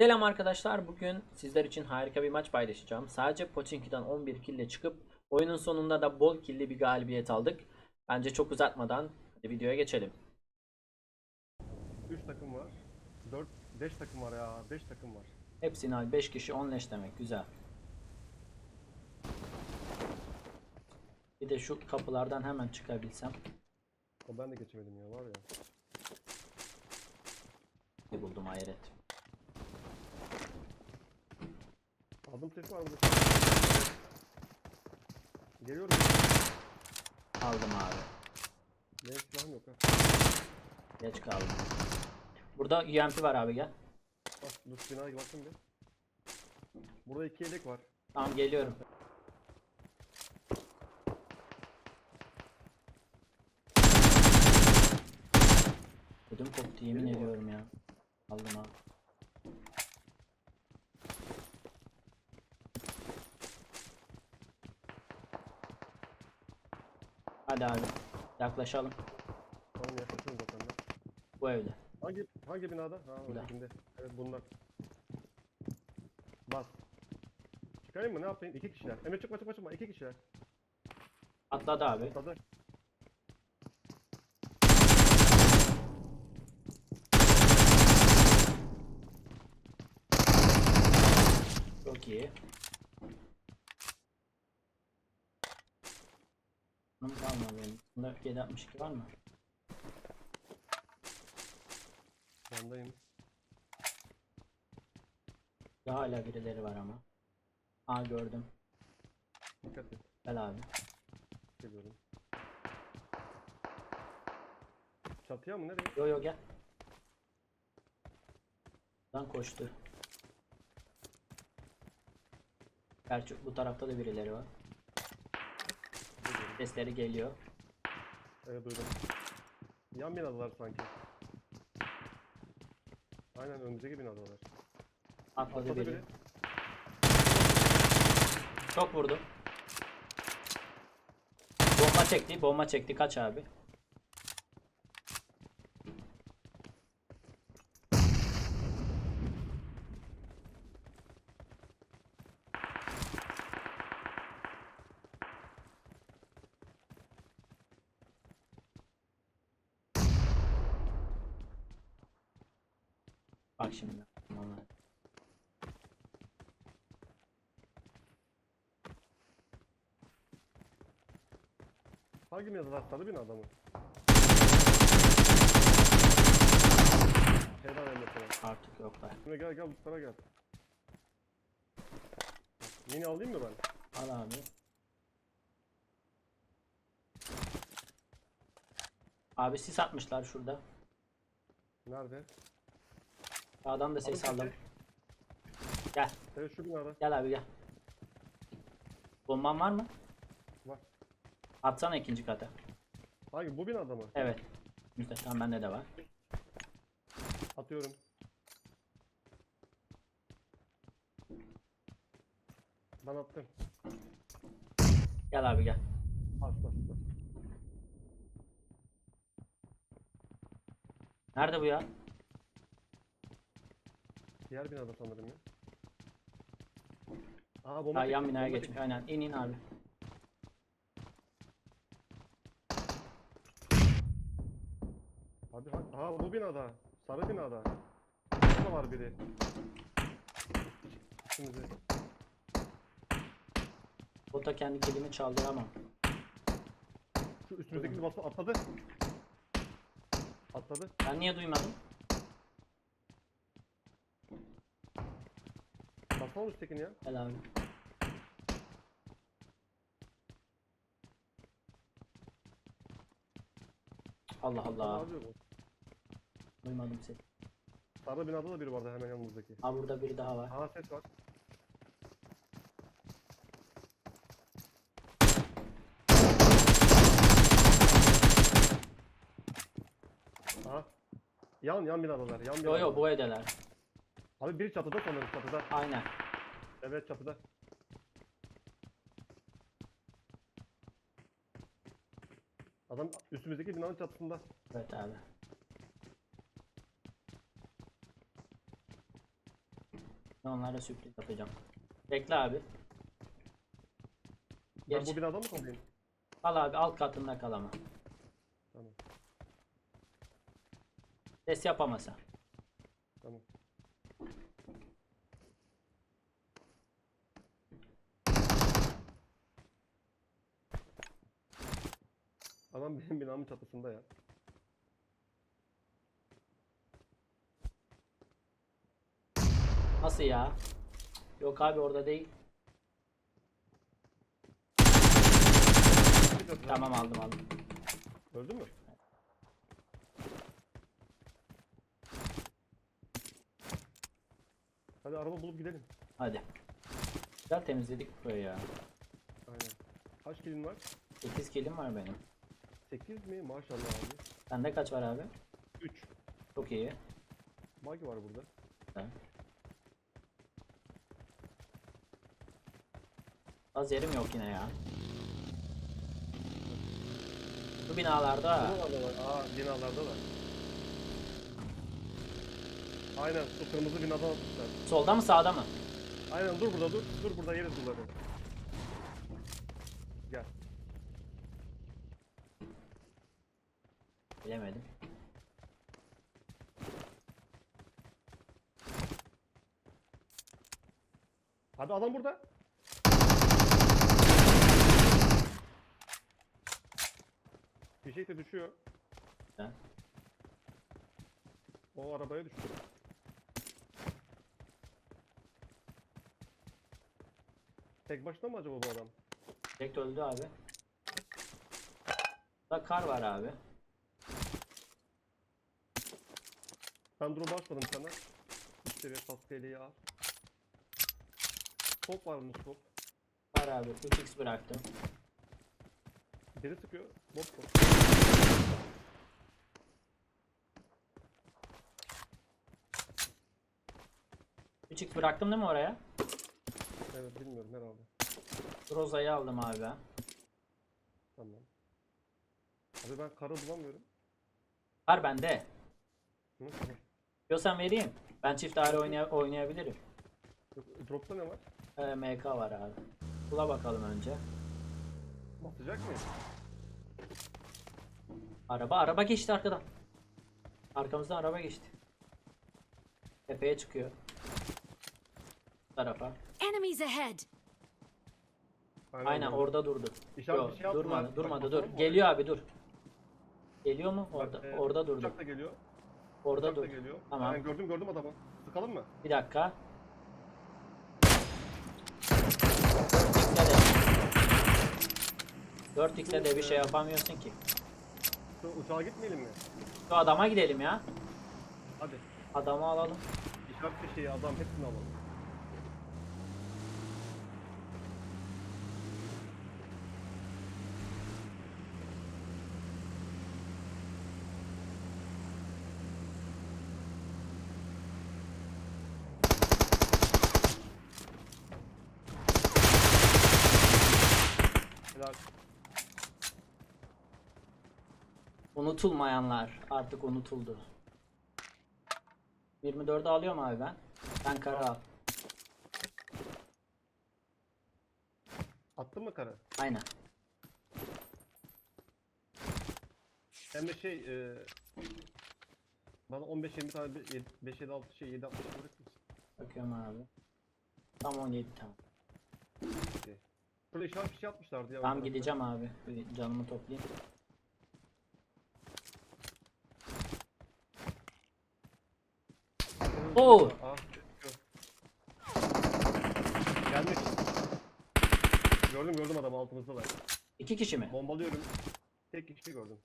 Selam arkadaşlar. Bugün sizler için harika bir maç paylaşacağım. Sadece Pochinki'den 11 kill ile çıkıp oyunun sonunda da bol kill'li bir galibiyet aldık. Bence çok uzatmadan hadi videoya geçelim. 3 takım var. 4 5 takım var ya. 5 takım var. Hepsini al 5 kişi 10 leş demek güzel. Bir de şu kapılardan hemen çıkabilsem. O ben de geçemedim ya var ya. Ne buldum hayret. Adım sesi var burada. Geliyorum. Aldım abi. Benim silahım yok ha. Geç kaldım. Burada UMP var abi gel. Bak dur binaya baktım bir. Burada iki yelek var. Tamam geliyorum. Ödüm koptu yemin Benim ediyorum ya. Aldım abi. Hadi abi yaklaşalım Tamam yaklaşıyorum zaten ben. bu evde. Hangi hangi binada? Ha ötekinde. Evet bunlar. Bas. Çıkarayım mı ne yapayım? İki kişiler. Emre çıkma çıkma çıkma. İki kişiler. Atladı abi. Tadı. Çok iyi. Bunun kalmadı benim. Bunda 762 var mı? Yandayım. Daha hala birileri var ama. Aa gördüm. Dikkat et. Gel abi. Geliyorum. Çatıya mı nereye? Yo yo gel. Lan koştu. Gerçi bu tarafta da birileri var. Sesleri geliyor. Evet duydum. Yan binadalar sanki. Aynen önümüzdeki binadalar. Atladı Atladı biri. biri. Çok vurdu. Bomba çekti. Bomba çekti. Kaç abi. Bak şimdi. Vallahi. Hangi binadalar? Sarı binada mı? Helal Emre sana. Artık yoklar. Emre gel gel bu tarafa gel. Mini alayım mı ben? Al abi. Abi sis atmışlar şurada. Nerede? Sağdan da ses aldım. Gel. Evet şu binada. Gel abi gel. Bomban var mı? Atsana ikinci kata. Hangi bu binada mı? Evet. Güzel. Tamam bende de var. Atıyorum. Ben attım. Gel abi gel. Asla asla. Nerede bu ya? Diğer binada sanırım ya. Aa bomba Ha, yan binaya bomba geç. çekti. Aynen. İn in abi. Abi ha, aha bu binada. Sarı binada. Burada var biri. Şimdi Bota kendi kelimi çaldıramam. şu üstümüzdeki bası atladı. Atladı. Ben niye duymadım? Basma üsttekini ya. Gel abi. Allah Ne Allah. yapıyor bu? Duymadım seni. Sarı binada da biri vardı hemen yanımızdaki. Ha burada biri daha var. Aha ses var. Aha. Yan yan binadalar. Yan Yo binadalar. yo bu evdeler. Abi biri çatıda sanırım çatıda. Aynen. Evet çatıda. Adam üstümüzdeki binanın çatısında. Evet abi. Onlara sürpriz yapacağım. Bekle abi. Ben Geç. bu binada mı kalayım? Kal abi alt katında kal ama. Tamam. Ses yapamasa. Tamam. Adam benim binamın çatısında ya. Nasıl ya? Yok abi orada değil. Tamam aldım aldım. Öldün mü? Hadi araba bulup gidelim. Hadi. Güzel temizledik burayı ya. Aynen. Kaç kilin var? 8 kilim var benim. 8 mi? Maşallah abi. Sende kaç var abi? 3. Çok iyi. Magi var burada. Güzel. Az yerim yok yine ya. Bu binalarda Buralarda var. Aa binalarda var. Aynen şu kırmızı binadan atmışlar. solda mı sağda mı? Aynen dur burada dur. Dur burada yeriz bunları. Gel. Bilemedim. Hadi adam burada. Fişek de düşüyor. Ha? O arabaya düştü. Tek başına mı acaba bu adam? Tek öldü abi. Da kar var abi. Ben drop açmadım sana. İşte bir pasteliyi al. Top var mı top? Var abi. 3x bıraktım. Biri sıkıyor. Bot bot. 3x bıraktım değil mi oraya? Evet bilmiyorum herhalde. Roza'yı aldım abi. Tamam. Abi ben karı bulamıyorum. Var bende. Hı? Diyorsan vereyim. Ben çift ağrı oynay oynayabilirim. Dropta ne var? Ee, MK var abi. Bula bakalım önce. Atacak mı? Araba araba geçti arkadan. Arkamızdan araba geçti. Tepeye çıkıyor. Tarafa. Enemies ahead! Aynen orada durdu. İşaret Yok, bir şey durmadı, abi. durmadı, Bak, dur. bakalım mı? Geliyor abi dur. Geliyor mu? Bak, Orada e, orada durdu. Uçak da geliyor. Orada Uçak da dur. geliyor. Tamam. Aynen gördüm gördüm adamı. Sıkalım mı? Bir dakika. 4x'e de 4x'e de bir şey yapamıyorsun ki. Şu uçağa gitmeyelim mi? Şu adama gidelim ya. Hadi. Adamı alalım. İşaret bir şeyi adam hepsini alalım. Helal. Unutulmayanlar artık unutuldu. 24'ü alıyorum abi ben. Ben kara al. Attın mı karı? Aynen. Hem de şey e, bana 15-20 tane 5-7-6 şey 7-60 bırakır mısın? Bakıyorum abi. Tam 17 tane. Şurada işaret bir şey atmışlardı ya. tarafta. gideceğim abi. Bir canımı toplayayım. Oo! Aa. Gelmiş. Gördüm gördüm adamı altımızdalar. İki kişi mi? Bombalıyorum. Tek kişi gördüm.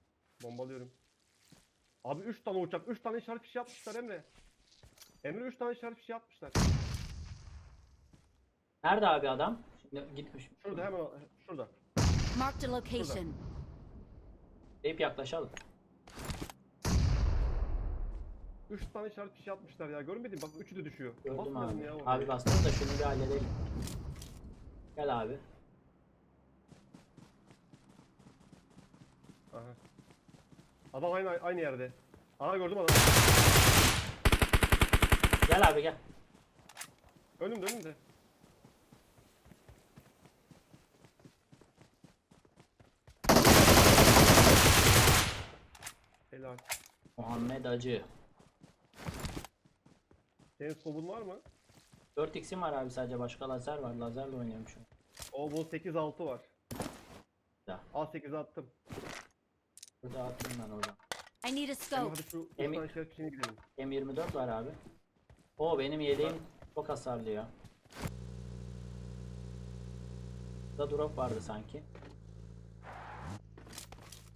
Bombalıyorum. Abi 3 tane uçak, 3 tane işaret fişi yapmışlar Emre. Emre 3 tane işaret fişi yapmışlar. Nerede abi adam? Şimdi gitmiş. Şurada hemen şurada. Marked a location. Deyip yaklaşalım. 3 tane işaret fişi yapmışlar ya. Görmedin bak üçü de düşüyor. Gördüm abi. ya. Abi bastım da şunu bir halledelim. Gel abi. Aha. Adam aynı aynı yerde. Aha gördüm adamı. Gel abi gel. Önümde önümde. Helal. Muhammed Acı. Senin skobun var mı? 4x'im var abi sadece başka lazer var. Lazerle oynuyorum şu an. O bu 8-6 var. Ya. Al 8 attım. Burada atayım ben oradan. I need a Emre scope. hadi şu Emi- uçtan işaret fişeğine gidelim. M24 var abi. O benim yeleğim çok hasarlı ya. Burada drop vardı sanki.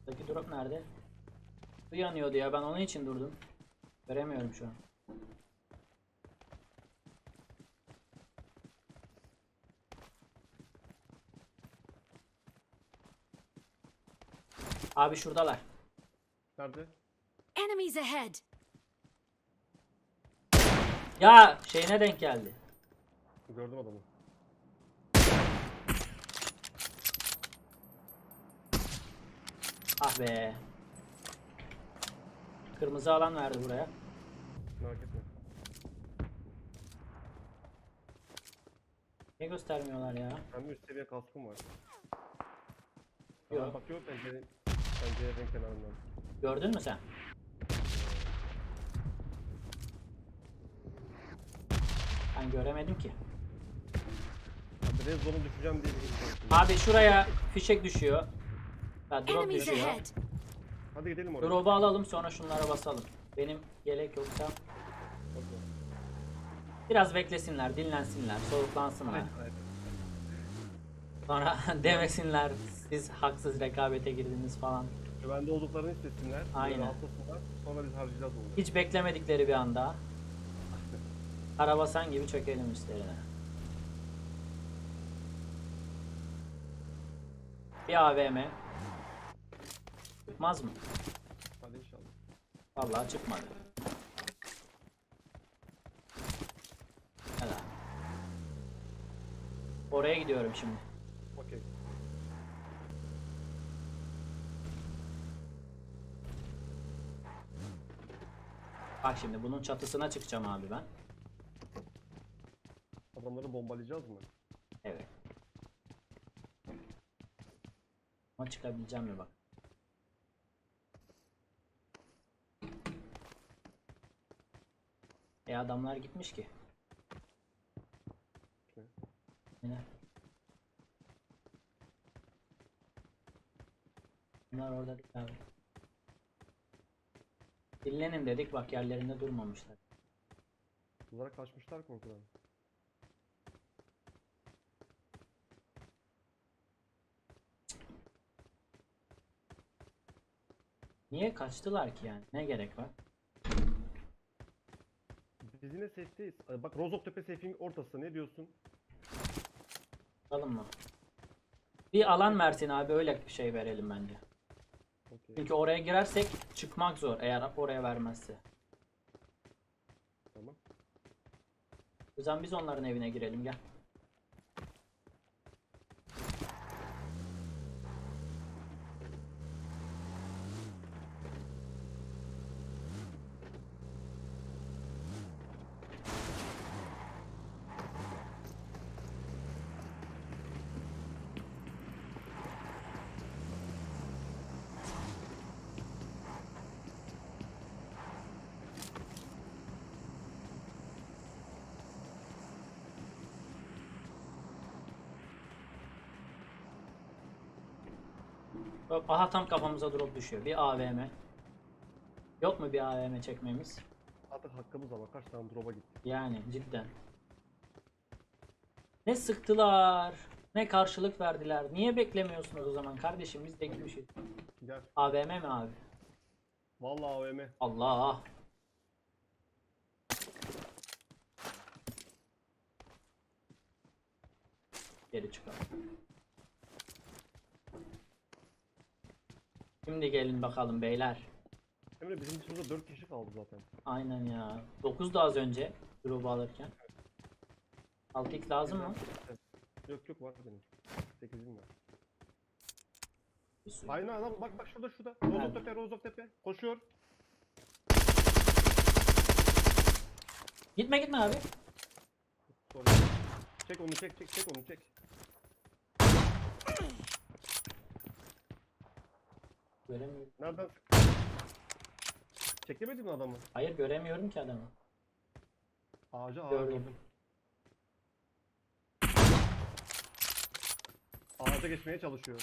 Buradaki drop nerede? Bu yanıyordu ya ben onun için durdum. Göremiyorum şu an. Abi şuradalar. Nerede? Enemies ahead. Ya şeyine denk geldi. Gördüm adamı. Ah be. Kırmızı alan verdi buraya. Merak etme. Ne göstermiyorlar ya? Ben bir üst seviye kaskım var. Yok. Aa, bakıyor pencere, pencere renk kenarından. Gördün mü sen? Ben göremedim ki. Abi red zone'a düşeceğim diye bir olsun. Abi şuraya fişek düşüyor. Ha, drop Enemies düşüyor. ahead. Hadi gidelim oraya. Drop'u alalım sonra şunlara basalım. Benim yelek yoksa Okey. biraz beklesinler, dinlensinler, hayır. Sonra demesinler siz haksız rekabete girdiniz falan. Güvende olduklarını istesinler. Aynen. Rahatlasınlar. Sonra biz harcayacağız onu. Hiç beklemedikleri bir anda Karabasan gibi çökelim üstlerine. Bir AVM. Çıkmaz mı? Hadi inşallah. Vallahi çıkmadı. Helal. Oraya gidiyorum şimdi. Okey. Bak şimdi bunun çatısına çıkacağım abi ben. Adamları bombalayacağız mı? Evet. Ama çıkabileceğim mi bak. E adamlar gitmiş ki. Ne? Yine. Bunlar orada değil abi. Dinlenin dedik bak yerlerinde durmamışlar. Bunlara kaçmışlar korkudan. Niye kaçtılar ki yani? Ne gerek var? Biz yine safe'teyiz. Bak Rozok Tepe safe'in ortası. Ne diyorsun? Bakalım mı? Bir alan versin abi öyle bir şey verelim bence. Çünkü oraya girersek çıkmak zor eğer oraya vermezse. Tamam. O yüzden biz onların evine girelim gel. Aha tam kafamıza drop düşüyor. Bir AVM. Yok mu bir AVM çekmemiz? Artık hakkımız var. Kaç tane drop'a gitti. Yani cidden. Ne sıktılar, ne karşılık verdiler. Niye beklemiyorsunuz o zaman kardeşim? Biz de. Gel. AVM mi abi? Vallahi AVM. Allah. Geri çıkalım. Şimdi gelin bakalım beyler. Emre bizim dışımızda 4 kişi kaldı zaten. Aynen ya. 9 da az önce drop'u alırken. 6x lazım mı? Yok yok var benim. 8'im var. Aynen adam bak bak şurada şurada. Rozok Nerede? Tepe Rozok Tepe. Koşuyor. Gitme gitme abi. Sorry. Çek onu çek çek çek onu çek. Göremiyorum. Nereden? Çekemedin mi adamı? Hayır göremiyorum ki adamı. Ağaca ağaç Gördüm. gördüm. Ağaca geçmeye çalışıyor.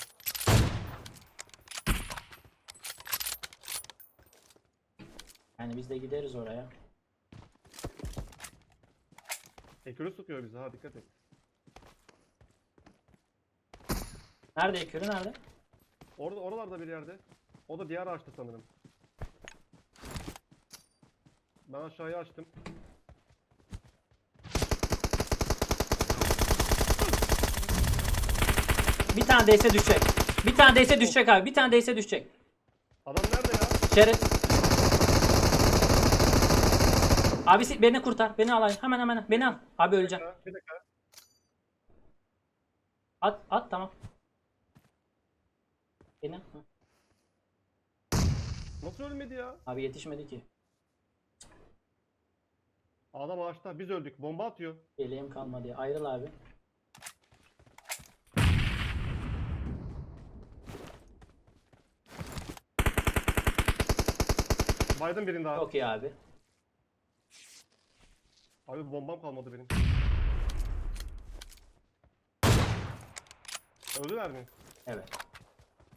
Yani biz de gideriz oraya. Ekürü sıkıyor bizi ha dikkat et. Nerede ekürü nerede? Orada oralarda bir yerde. O da diğer ağaçta sanırım. Ben aşağıya açtım. Bir tane değse düşecek. Bir tane değse düşecek abi. Bir tane değse düşecek. Adam nerede ya? Şerif. Abi si- beni kurtar. Beni al. Hemen hemen. Beni al. Abi öleceğim. Bir dakika. At at tamam. Beni. Hı. Nasıl ölmedi ya? Abi yetişmedi ki. Adam ağaçta. Biz öldük. Bomba atıyor. Yeleğim kalmadı. ya. Ayrıl abi. Baydım birini daha. Çok iyi abi. Abi bombam kalmadı benim. Öldüler mi? Evet.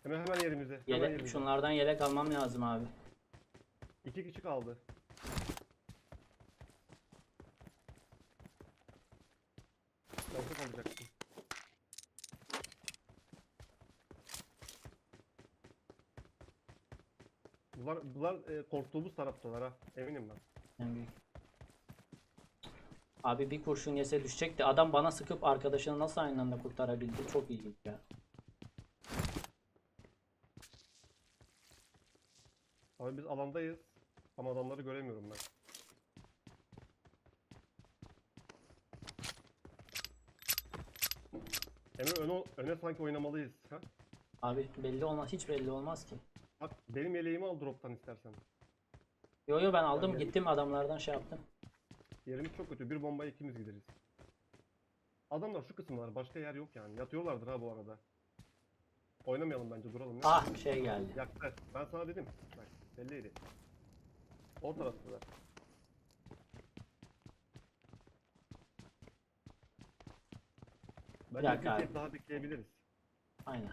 Hemen hemen yerimizde. Hemen Yelek, yerimizde. şunlardan yelek almam lazım abi. İki kişi kaldı. Nasıl kalacaksın? Bunlar, bunlar e, korktuğumuz taraftalar ha. Eminim ben. En büyük. Abi bir kurşun yese düşecekti. Adam bana sıkıp arkadaşını nasıl aynı anda kurtarabildi? Çok ilginç ya. Abi biz alandayız. Ama adamları göremiyorum ben. Emre öne, öne sanki oynamalıyız. Ha? Abi belli olmaz. Hiç belli olmaz ki. Bak benim yeleğimi al droptan istersen. Yo yo ben aldım Ben- gittim adamlardan şey yaptım. Yerimiz çok kötü. Bir bombaya ikimiz gideriz. Adamlar şu kısımlar. Başka yer yok yani. Yatıyorlardır ha bu arada. Oynamayalım bence duralım. Ne? Ah şey geldi. Yaktı. Ben sana dedim. Bak belliydi. O taraftalar. Bence dakika bir abi. kez daha bekleyebiliriz. Aynen.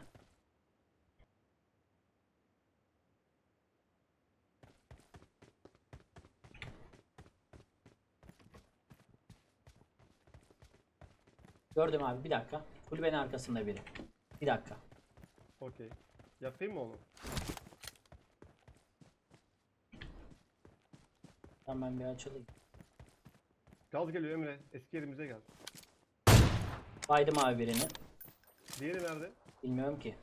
Gördüm abi bir dakika. Kulübenin arkasında biri. Bir dakika. Okey. Yakayım mı onu? Tamam ben bir açılayım. Gaz geliyor Emre. Eski yerimize gel. Baydım abi birini. Diğeri nerede? Bilmiyorum ki.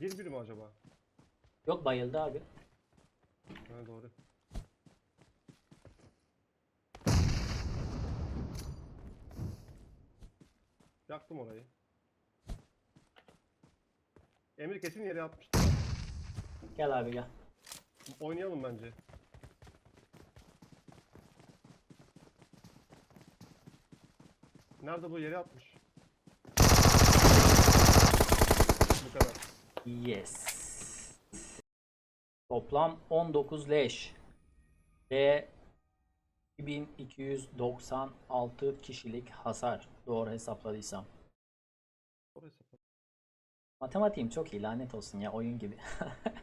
Bir bir mi acaba? Yok bayıldı abi. Ha doğru. Yaktım orayı. Emir kesin yere atmıştı. Gel abi gel. Oynayalım bence. Nerede bu yere atmış? Bu kadar. Yes. Toplam 19 leş. Ve 2296 kişilik hasar. Doğru hesapladıysam. Orası. Matematiğim çok iyi lanet olsun ya oyun gibi.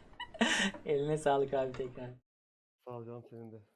Eline sağlık abi tekrar. Sağ ol canım senin de.